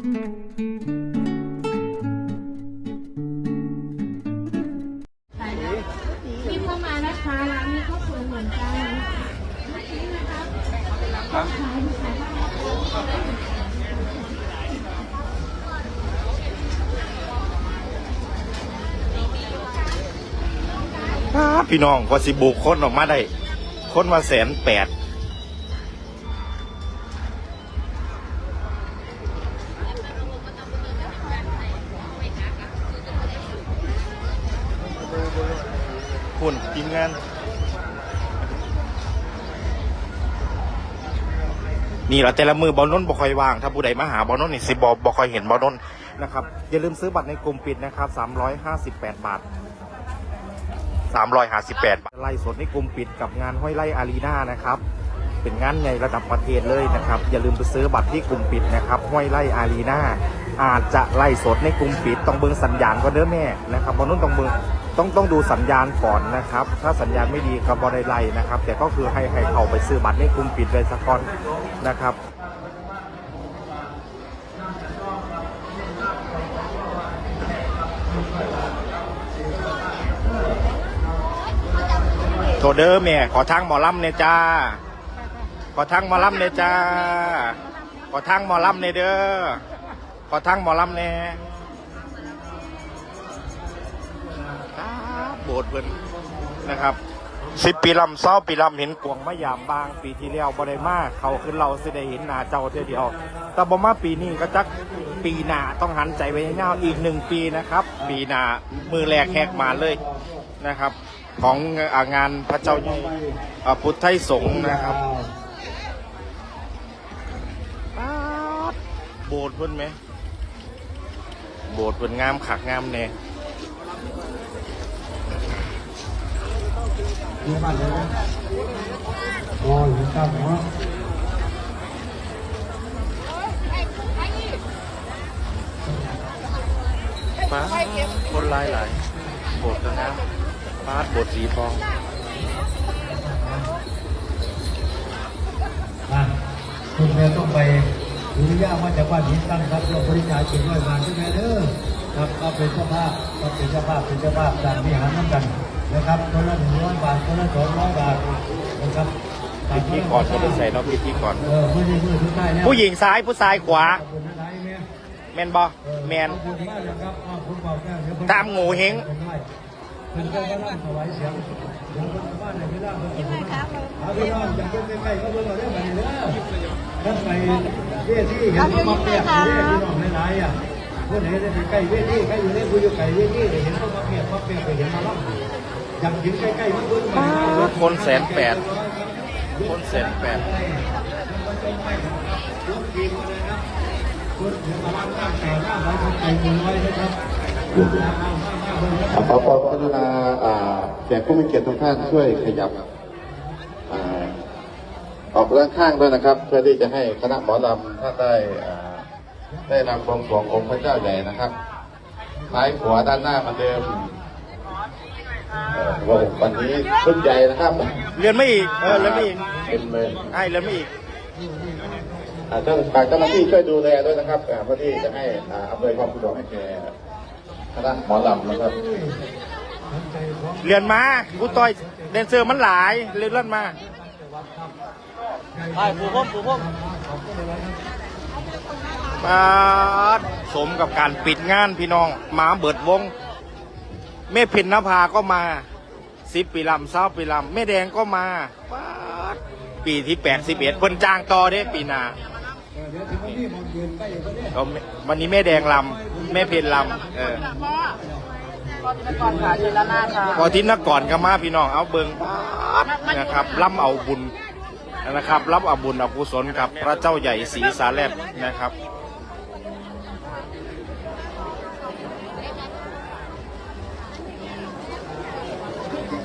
รีบเข้ามานะคะร้านนี้ก็สวยเหมือนกันป๊าบพี่น้องกว่าสิบุกคนออกมาได้ คนมาแสนแปด งานนี่เราแต่ละมือบอลนนบ่คอยว่าง ถ้าผู้ใดมาหาบอลนนนี่สิบอบ่คอยเห็นบอลนนนะครับ อย่าลืมซื้อบัตรในกลุ่มปิดนะครับ358บาท358บาทไล่สดในกลุ่มปิดกับงานห้อยไล่อารีนานะครับเป็นงานใหญ่ระดับประเทศเลยนะครับ อย่าลืมไปซื้อบัตรที่กลุ่มปิดนะครับห้อยไล่อารีนาอาจจะไล่สดในกลุ่มปิดต้องเบิ่งสัญญาณก็เด้อแม่นะครับบอลนุ่นต้องเบิ่ง ต้องต้องดูสัญญาณก่อนนะครับ ถ้าสัญญาณไม่ดีก็บอได้ไล่นะครับ แต่ก็คือให้ให้เขาไปซื้อบัตรในกลุ่มปิดเลยสักก่อนนะครับโทเด้อแม่ขอทางหมอลำเนี่ยจ้า ขอทางหมอลำเนี่ยจ้า ขอทางหมอลำเนี่ยเด้อ ขอทางหมอลำเนี่ย บโบสถ์เพิ่นนะครับสิบปีลำเศร้าปีลำเห็นกวงมะยามบาง ปีที่แล้วบ่ได้มาเขาขึ้นเราสิได้เห็นหน้าเจ้าเท่อเดียวแต่บ่มาปีนี้ก็จักปีหน้าต้องหันใจไว้เงาอีกหนึ่งปีนะครับ ปีหน้ามือแรกแหกมาเลยนะครับ ของงานพระเจ้าอยู่พุทธไทยสงฆ์นะครับโบสถ์เพิ่นไหมโบสถ์เพิ่นงามขักงามแน่ อยู่บ้านเลยนะโอ้ยอยู่ตามหัวป้าคนหลายหลายบสถ์ก็งามป้าบสถ์สีทองอะคุณแม่ต้องไปดูย่าว่าจากบ้านหินตั้งครับเราบริจาคเจ็ดร้อยบาทคุณแม่เด้อครับก็เป็นเจ้าภาพก็เป็นเจ้าภาพเป็นเจ้าภาพจากวิหารน้ำกัน นะครับคนละหนึ่งร้อยบาทคนละสองร้อยบาทนะครับพิธีก่อนก็ได้ใส่เนาะพิธีก่อน เออไม่ได้มือถือใต้แล้วผู้หญิงซ้ายผู้ชายขวา ขอบคุณนะนายแม่แมนบอแมนขอบคุณมากเลยครับอ้าวคุณบอกแก้วเดี๋ยวผมตามโง่เฮงเป็นเจ้าบ้านถวายเสียงเดี๋ยวคนบ้านไหนไม่ได้เพิ่นขอบคุณมากเอาพี่น้องจากเพิ่นใกล้ๆก็เพิ่นเอาเรื่องไปเด้อท่านไปเวทีเห็นว่ามาเปียกเด้พี่น้องหลายๆอะเพิ่นเห็นได้ใกล้เวทีใกล้อยู่ในคุยอยู่ไกลเวทีเห็นว่ามาเปียกมาเปียกไปเห็นมาล่ำ อยากเห็นใกล้ๆมาเพิ่นมาคนแสนแปดคนแสนแปดคุณเดี๋ยวมาล่ำตั้งแต่หน้าไว้คนใจคนไว้นะครับขอความกรุณาอ่าแขกผู้มีเกียรติทุกท่านช่วยขยับอออกด้านข้างด้วยนะครับ เพื่อที่จะให้คณะหมอลำท่านได้ได้นำบวงสรวงองค์พระเจ้าใหญ่นะครับซ้ายขวาด้านหน้ามือนเดิมเอ่อ วันนี้ชุดใหญ่นะครับเรียนไม่อีกเออเรียนไม่อีกเป็นเลยไอ้เรียนไม่อีกอ่าเจ้าฝากเจ้าหน้าที่ช่วยดูแลด้วยนะครับอ่าเพื่อที่จะให้อ่าอำนวยความสะดวกให้แก่คณะหมอลำนะครับ เรียนมากูต่อยแดนเซอร์มันหลายเรียนเล่นมาไปผู้พบผู้พบปาดสมกับการปิดงานพี่น้องหมาเบิดวง แม่เพ็ญนภาก็มาสิบปีลำเศร้าปีลำแม่แดงก็มาปาดปีที่แปดสิบเอ็ดเพิ่นจ้างต่อเด้ปีหนาเดี๋ยวถึงวันนี้ผมยืนใกล้อยู่ก็ได้ก็วันนี้แม่แดงลำแม่เพ็ญลำเออก่อนค่ะเจรนาค่อนก่อนก็มาพี่น้องเอาเบิงป๊าดนะครับล่ำเอาบุญนะครับรับเอาบุญเอากุศลกับพระเจ้าใหญ่ศรีสาแลบนะครับ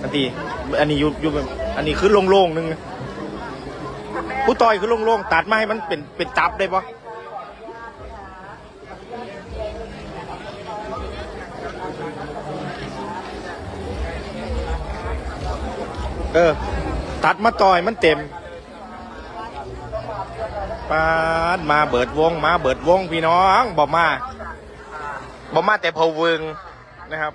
อันนี้อันนี้ยุยุบอันนี้คือโล่งๆหนึงผู้ต่อยคือโล่งๆตัดมาให้มันเป็นเป็นตับได้ปะเออ ตัดมาต่อยมันเต็มปาดมาเบิดวงมาเบิดวงพี่น้องบอกมาบอกมาแต่พะเวงนะครับ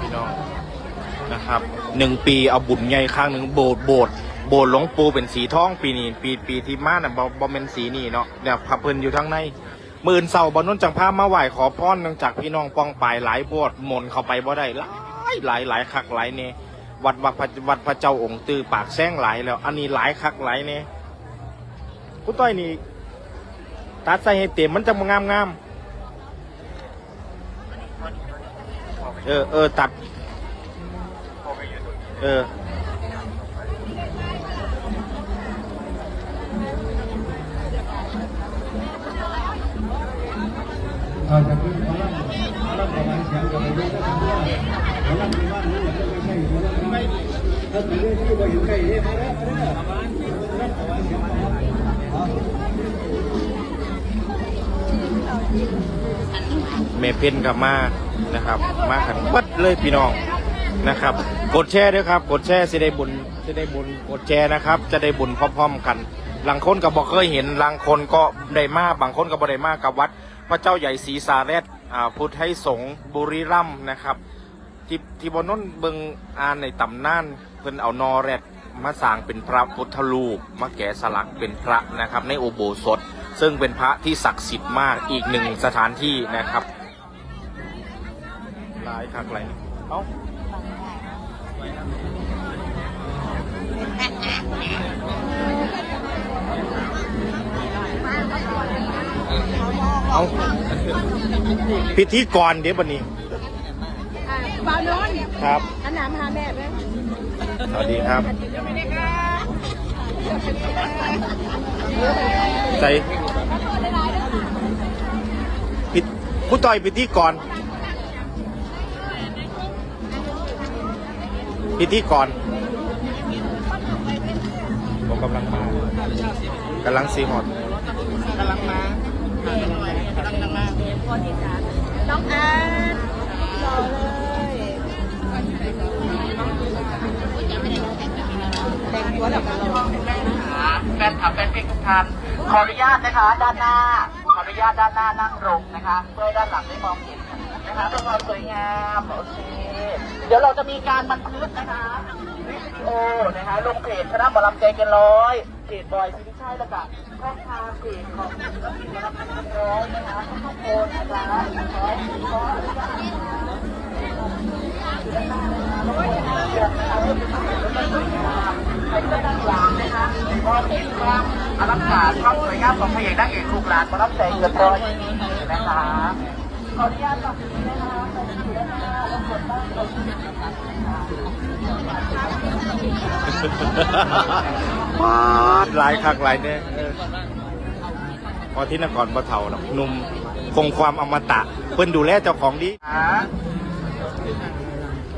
พี่น้องนะครับหนึ่งปีเอาบุญใหญ่ครั้งหนึ่งโบสถ์โบสถ์โบสถ์หลวงปู่เป็นสีทองปีนี้ปีปีที่มาน่ะบ่บ่เป็นสีนี่เนาะเดี๋ยวพับเพิ่นอยู่ทางในมื่นเสาบอนนจังพามาไหว้ขอพรเนื่องจากพี่น้องปองปายหลายโบสถ์มนเข้าไปบ่ได้หลายหลายหลายคักหลายเนี่ยวัดวัดพระวัดพระเจ้าองค์ตือปากแซงหลายแล้ว อันนี้หลายคักหลายเนี่ยกูต้อยนี่ตัดใส่ให้เต็มมันจะงามงาม เออ เออ ตัด เออ อาจจะเป็นพลังพลังประมาณเสียงกับเรื่องก็ทำได้พลังในบ้านนี้ยังไม่ใช่พลังไม่ถ้าเป็นเรื่องที่ว่าอยู่ใกล้เนี่ยม มเพนกับมานะครับ มาขันวัดเลยพี่น้องนะครับ กดแชร์ด้วยครับ กดแชร์สิได้บุญสิได้บุญกดแชร์นะครับ จะได้บุญพร้อมๆกันบางคนก็บอกเคยเห็นบางคนก็ได้มาบางคนก็บ่ได้มากับวัด พระเจ้าใหญ่ศรีสาแรดอ่าพุทธให้สงบุรีรัมนะครับที่ที่บนน้นเบิงอ่านในตำนานเพิ่นเอานอแรดมาสร้างเป็นพระพุทธรูปมาแกะสลักเป็นพระนะครับ ในโอโบสถ ซึ่งเป็นพระที่ศักดิ์สิทธิ์มากอีกหนึ่งสถานที่นะครับ หลายคักหลายเอ้าเอาพิธีกรเดี๋ยวบันนี้บาวนนท์ครับอันน้ำหาแม่ไหมสวัสดีครับใส่พิดผู้ต่อยพิธีกร พิธีกรผมกำลังมากำลังซีฮอตน้องอาร์ตรอเลยแต่งตัวแบบรอแฟนคลับแฟนเพลงทุกท่านขออนุญาตนะคะด้านหน้า ญาตด้านหน้านั่งลงนะคะเพื่อด้านหลังได้มองเห็นนะคะเพื่อความสวยงามโอเคเดี๋ยวเราจะมีการบันทึกนะคะวิดีโอนะคะลงเพจคณะหมอลำใจเกันร้อยเพจบอยซิงชัยแล้วก็ช่องทางเพจของศิลปินหมอลำใจเกันร้อยนะคะทุกคนนะคะขอขออนุ ญาตใครก็นั่งหลังนะคะก็เห็นว่าอลังการความสวยงามของพระเอกนางเอกลูกหลานมารับใจเกินร้อยนะคะขออนุญาตตรงนี้นะคะตรงนี้นะคะแล้วกดบ้างตรงนี้นะคะปาดหลายคักหลายเนี่ยพอที่นครปฐมนุ่มคงความอมตะ เพิ่นดูแลเจ้าของดี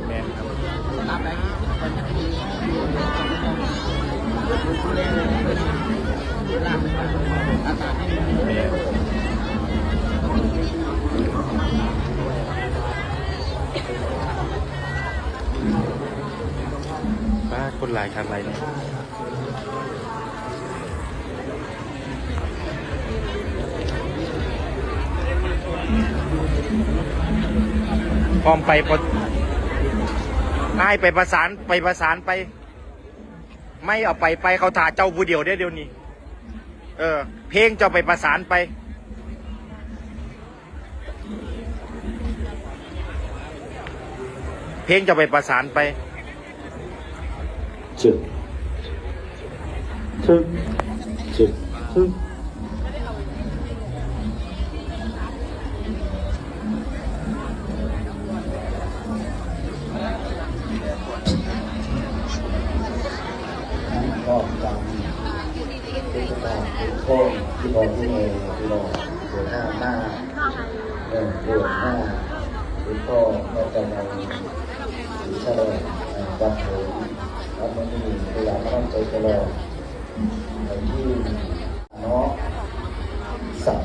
แมนครับ แม่นบ้าคนหลายคักหลายเนี่ยพร้อมไปปะให้ไปประสานไปประสานไป ไม่เอาไปไปเขาถ่าเจ้าผู้เดียวได้เดี๋ยวนี้ เออ เพลงเจ้าไปประสานไป เพลงเจ้าไปประสานไปจึกจึกจึก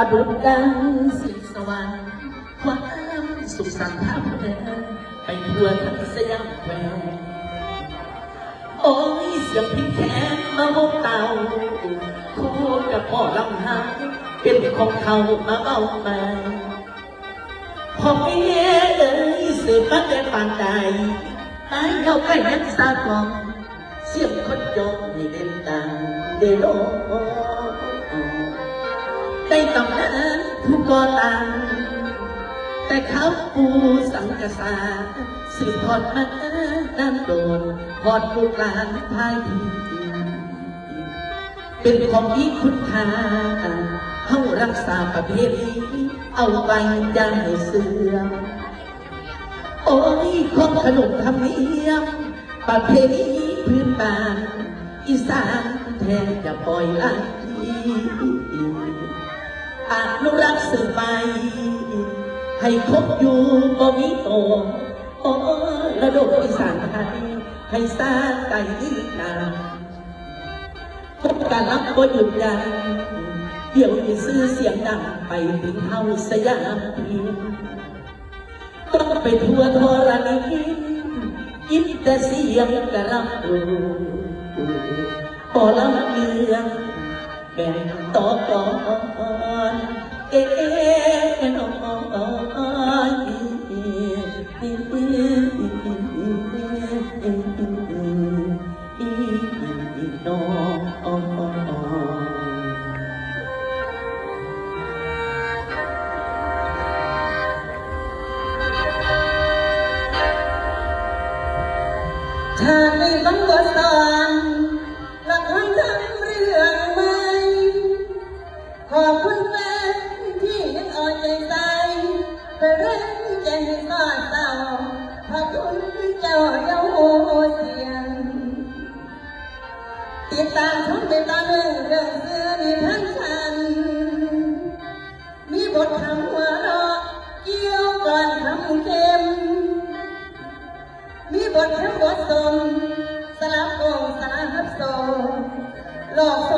ประดุดดังสีสว่างความสุขสันต์ทำเดินไปทั่วทั้งสยามแควโอ้ยเสียงพินแค้นมาโมกเต่าคู่กับพ่อลำหาเป็นของเขามาเบามาพ่อแม่เอ้ยสืบมาแต่ปานใดตายเข้าไปยังสากองเสียงคนจงมีเด่นดังเดโล ในตำนานผู้ก่อตั้งแต่เขาปูสังกษาสืบทอดมานานโดนพอดลูกหลานพายทีเป็นของมีคุณค่าเฮารักษาประเพณีเอาไว้อย่าให้เสื่อมโอ้ยของขนมธรรมเนียมประเพณีพื้นบ้านอีสานแทนจะปล่อยละที อนุรักสืบไป ให้คบอยู่บ่มีโตโอ้ระดมอีสานไทยให้สร้างไก่ดีงามพบการรับบ่หยุดยั้งเดี๋ยวมีซื้อเสียงดังไปถึงเฮาสยามพีต้องไปทั่วทรณียินแต่เสียงกระรำรูพอลำเลือง แบ่ตอนเอ๊ะน้อย อบคุณแฟนที่ยังอ่อนใจใสเพื่อเร่งใจให้สอดเศร้าขอบคุณเจ้าเย้าโหเสียง ติดตามชมเป็นตอนหนึ่งเรื่องเสื้อมีทั้งฉัน มีบทคำหัวเราะเกี่ยวก่อนคำเค็ม มีบททั้งบทสมสลับโกงสลับโซหลอกสม